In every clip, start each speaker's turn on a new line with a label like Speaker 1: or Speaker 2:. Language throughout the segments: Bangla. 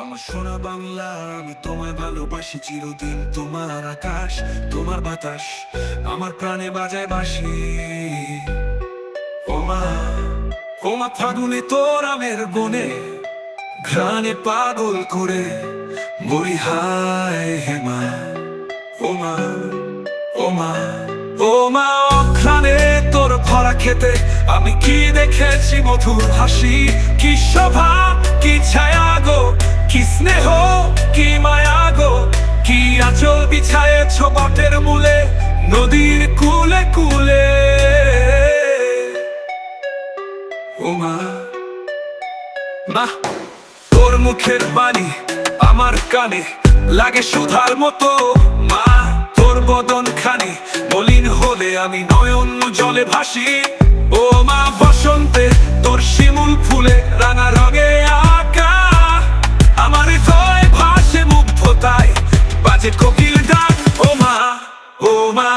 Speaker 1: আমার সোনা বাংলা। আমি তোমায় ভালোবাসি চিরদিন। তোমার আকাশ, তোমার বাতাস, আমার প্রাণে বাজায় বাসি ওমা ফাগুনে তোর আমের ঘ্রাণে পাগল করে বলি, হায় হেমা ওমা ওমা ওমা খেতে। আমি কি দেখেছি মধুর হাসি? কি শোভা, কি ছায়া গো? কি স্নেহ, কি মায়া গো? কি আচল বিছায়েছ বটের মূলে, নদীর কুলে কুলে? ওমা। বাহ। তোর মুখের বাণী আমার কানে, লাগে সুধার মতো। মা, তোর বদন আমি নয়ন জলে ভাসি। ও মা বসন্তে তোর শিমুল ফুলে রাঙা রঙে আঁকা। আমার হৃদয় ভাসে মুগ্ধতায়, বাজে কোকিল ডাক। ও মা ও মা।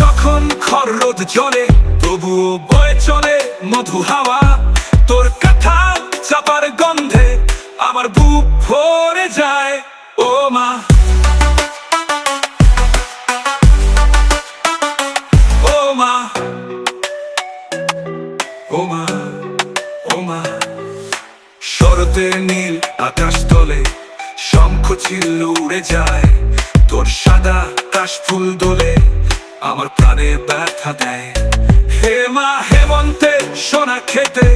Speaker 1: যখন খররোদ জ্বলে, তবুও বয়ে চলে মধু হাওয়া। তোর কাঁথা চাপার গন্ধে আমার বুক ভরে যায়, ও মা। ও মা। ও মা ও মা। শরতে নীল আকাশ তলে শঙ্খ ছিল উড়ে যায়, তোর সাদা কাশ ফুল দোলে আমার প্রাণে ব্যথা দেয়। হে মা, হেমন্তে সোনা খেতে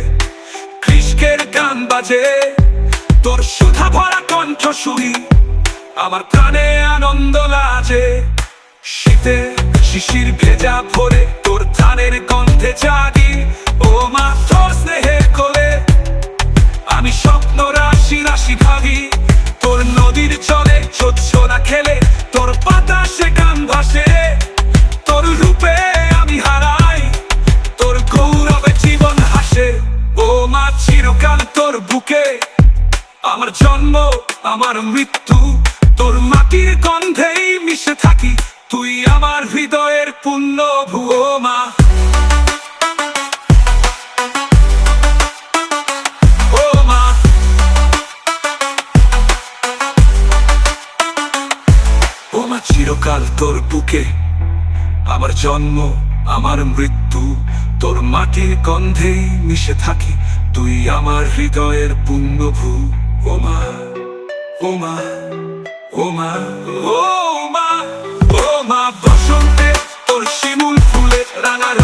Speaker 1: কৃষ্কের গান বাজে। তোর সুধা ভরা কণ্ঠ শুনি আমার প্রাণে আনন্দ লাজে। শীতে শিশির ভেজা ভরে তোর ধানের গন্ধে জাগি। ও মা, তোর স্নেহের কোলে আমি স্বপ্ন রাশি রাশি ভাবি তোর নদীর চলে না খেলে তোর বাতাসে গান ভাসে। চিরকাল তোর বুকে। আমার জন্ম, আমার মৃত্যু, তোর মাটির গন্ধেই মিশে থাকি। তুই আমার হৃদয়ের পুণ্য ভুয়ো মা, চিরকাল তোর বুকে। আমার জন্ম, আমার মৃত্যু, তোর মাটির গন্ধেই মিশে থাকি। তুই আমার হৃদয়ের পুণ্যভূ ওমা ওমা ওমা ওমা ওমা বসন্তে তোর শিমুল ফুলে রাঙা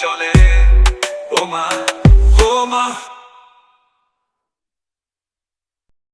Speaker 1: চলে। ওমা ওমা।